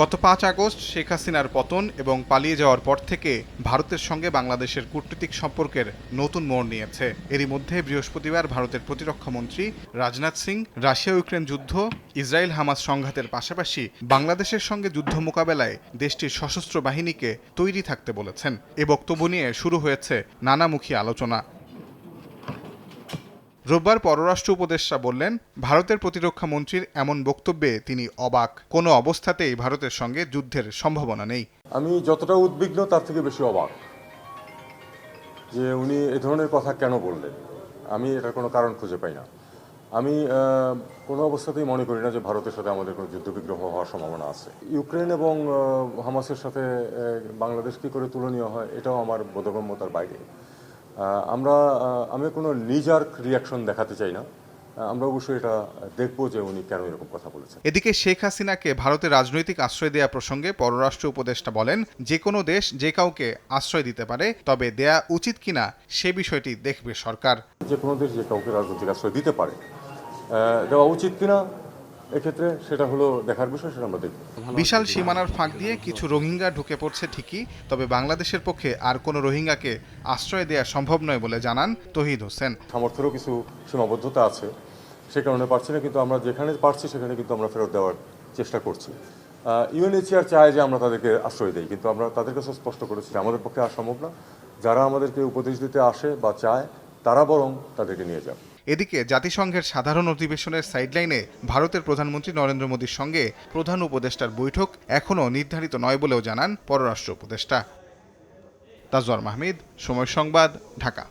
গত পাঁচ আগস্ট শেখ হাসিনার পতন এবং পালিয়ে যাওয়ার পর থেকে ভারতের সঙ্গে বাংলাদেশের কূটনৈতিক সম্পর্কের নতুন মোড় নিয়েছে। এরই মধ্যে বৃহস্পতিবার ভারতের প্রতিরক্ষা মন্ত্রী রাজনাথ সিং রাশিয়া ইউক্রেন যুদ্ধ ইসরায়েল হামাস সংঘাতের পাশাপাশি বাংলাদেশের সঙ্গে যুদ্ধ মোকাবেলায় দেশটির সশস্ত্র বাহিনীকে তৈরি থাকতে বলেছেন। এ বক্তব্য নিয়ে শুরু হয়েছে নানামুখী আলোচনা। রোববার পররাষ্ট্র উপদেষ্টা বললেন, ভারতের প্রতিরক্ষা মন্ত্রীর এমন বক্তব্যে তিনি অবাক। কোনো অবস্থাতেই ভারতের সঙ্গে যুদ্ধের সম্ভাবনা নেই। আমি যতটা উদ্বিগ্ন তার থেকে বেশি অবাক যে উনি এ ধরনের কথা কেন বললেন। আমি এটার কোনো কারণ খুঁজে পাই না। আমি কোনো অবস্থাতেই মনে করি না যে ভারতের সাথে আমাদের কোনো যুদ্ধবিগ্রহ হওয়ার সম্ভাবনা আছে। ইউক্রেন এবং হামাসের সাথে বাংলাদেশ কী করে তুলনীয় হয়, এটাও আমার বোধগম্যতার বাইরে। আমরা আমি কোনো নিজার্ক রিয়াকশন দেখাতে চাই না। আমরা অবশ্যই এটা দেখব যে উনি কেন এরকম কথা বলেছেন। এদিকে শেখ হাসিনাকে ভারতের রাজনৈতিক আশ্রয় দেয়া প্রসঙ্গে পররাষ্ট্র উপদেষ্টা বলেন যে কোনো দেশ যে কাউকে আশ্রয় দিতে পারে তবে দেয়া উচিত কিনা সে বিষয়টি দেখবে সরকার। যে কোনো দেশ যে কাউকে রাজনৈতিক আশ্রয় দিতে পারে দেওয়া উচিত কিনা এক্ষেত্রে সেটা হলো দেখার বিষয় সেটা আমরা দেখব। বিশাল সীমানার ফাঁক দিয়ে কিছু রোহিঙ্গা ঢুকে পড়ছে ঠিকই তবে বাংলাদেশের পক্ষে আর কোনো রোহিঙ্গাকে আশ্রয় দেওয়া সম্ভব নয় বলে জানান তহিদ হোসেন। সামর্থ্যেরও কিছু সীমাবদ্ধতা আছে সে কারণে পারছি না কিন্তু আমরা যেখানে পারছি সেখানে কিন্তু আমরা ফেরত দেওয়ার চেষ্টা করছি। ইউএনএইচআর চায় যে আমরা তাদেরকে আশ্রয় দিই কিন্তু আমরা তাদের কাছে স্পষ্ট করেছি আমাদের পক্ষে আর সম্ভব না। যারা আমাদেরকে উপদেশ দিতে আসে বা চায় তারা বরং তাদেরকে নিয়ে যাবে এদিকে জাতিসংঘের সাধারণ অধিবেশনের সাইডলাইনে ভারতের প্রধানমন্ত্রী নরেন্দ্র মোদীর সঙ্গে প্রধান উপদেষ্টার বৈঠক এখনও নির্ধারিত নয় বলেও জানান পররাষ্ট্র উপদেষ্টা। তাজওয়ার মাহমিদ, সময় সংবাদ, ঢাকা।